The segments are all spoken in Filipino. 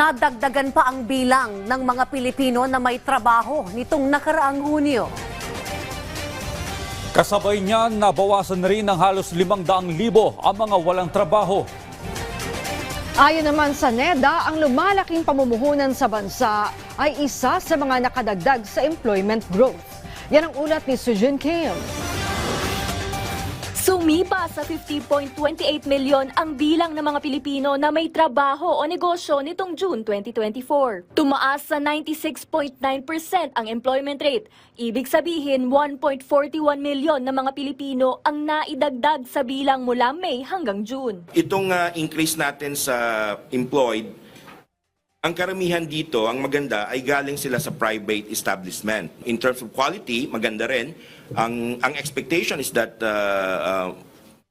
Nadagdagan pa ang bilang ng mga Pilipino na may trabaho nitong nakaraang Hunyo. Kasabay niyan, nabawasan rin ng halos 500,000 ang mga walang trabaho. Ayon naman sa NEDA, ang lumalaking pamumuhunan sa bansa ay isa sa mga nakadagdag sa employment growth. Yan ang ulat ni Sujin Kim. Sumipa sa 50.28 milyon ang bilang ng mga Pilipino na may trabaho o negosyo nitong June 2024. Tumaas sa 96.9% ang employment rate. Ibig sabihin, 1.41 milyon na mga Pilipino ang naidagdag sa bilang mula May hanggang June. Itong ah, increase natin sa employed, ang karamihan dito, ang maganda, ay galing sila sa private establishment. In terms of quality, maganda rin. Ang, ang expectation is that uh, uh,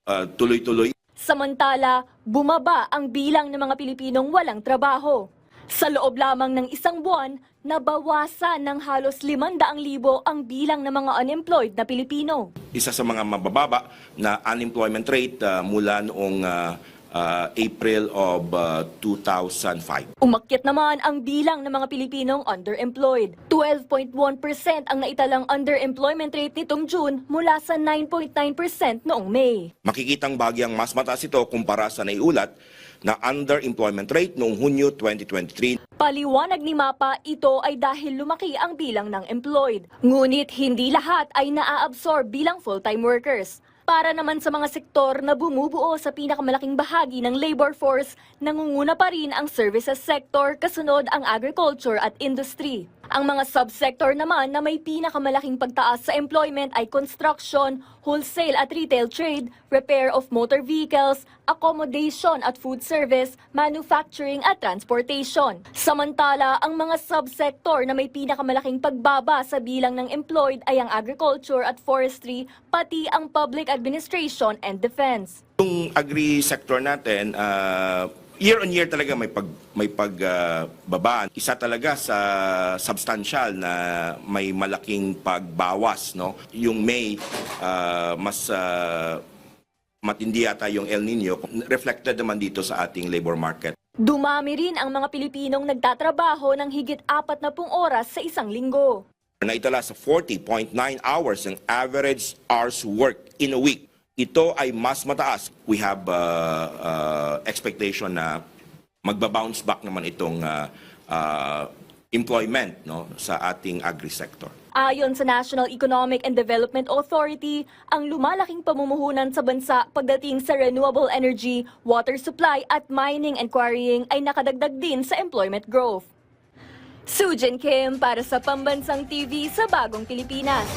uh, tuloy-tuloy Samantala, bumaba ang bilang ng mga Pilipinong walang trabaho. Sa loob lamang ng isang buwan, nabawasan ng halos 500,000 ang bilang ng mga unemployed na Pilipino. isa sa mga mabababa na unemployment rate uh, mula noong uh, uh, April of uh, 2005. Umakyat naman ang bilang ng mga Pilipinong underemployed. 12.1% ang naitalang underemployment rate nitong June mula sa 9.9% noong May. Makikitang bagyang mas mataas ito kumpara sa naiulat na underemployment rate noong Hunyo 2023 Paliwanag ni Mapa, ito ay dahil lumaki ang bilang ng employed. Ngunit hindi lahat ay naa-absorb bilang full-time workers. Para naman sa mga sektor na bumubuo sa pinakamalaking bahagi ng labor force, nangunguna pa rin ang services sector kasunod ang agriculture at industry. Ang mga subsector naman na may pinakamalaking pagtaas sa employment ay construction, wholesale at retail trade, repair of motor vehicles, accommodation at food service, manufacturing at transportation. Samantala, ang mga subsector na may pinakamalaking pagbaba sa bilang ng employed ay ang agriculture at forestry, pati ang public administration and defense. Yung agri sector natin, uh, year on year talaga may pag may pagbabaan. Isa talaga sa substantial na may malaking pagbawas, no. Yung May uh, mas uh, matindi yata yung El Nino, reflected naman dito sa ating labor market. Dumami rin ang mga Pilipinong nagtatrabaho ng higit apat na pung oras sa isang linggo. Naitala sa 40.9 hours ang average hours work in a week. Ito ay mas mataas. We have uh, uh, expectation na magbabounce back naman itong uh, uh, employment no, sa ating agri-sector. Ayon sa National Economic and Development Authority, ang lumalaking pamumuhunan sa bansa pagdating sa renewable energy, water supply at mining and quarrying ay nakadagdag din sa employment growth. Sujin Kim para sa Pambansang TV sa Bagong Pilipinas.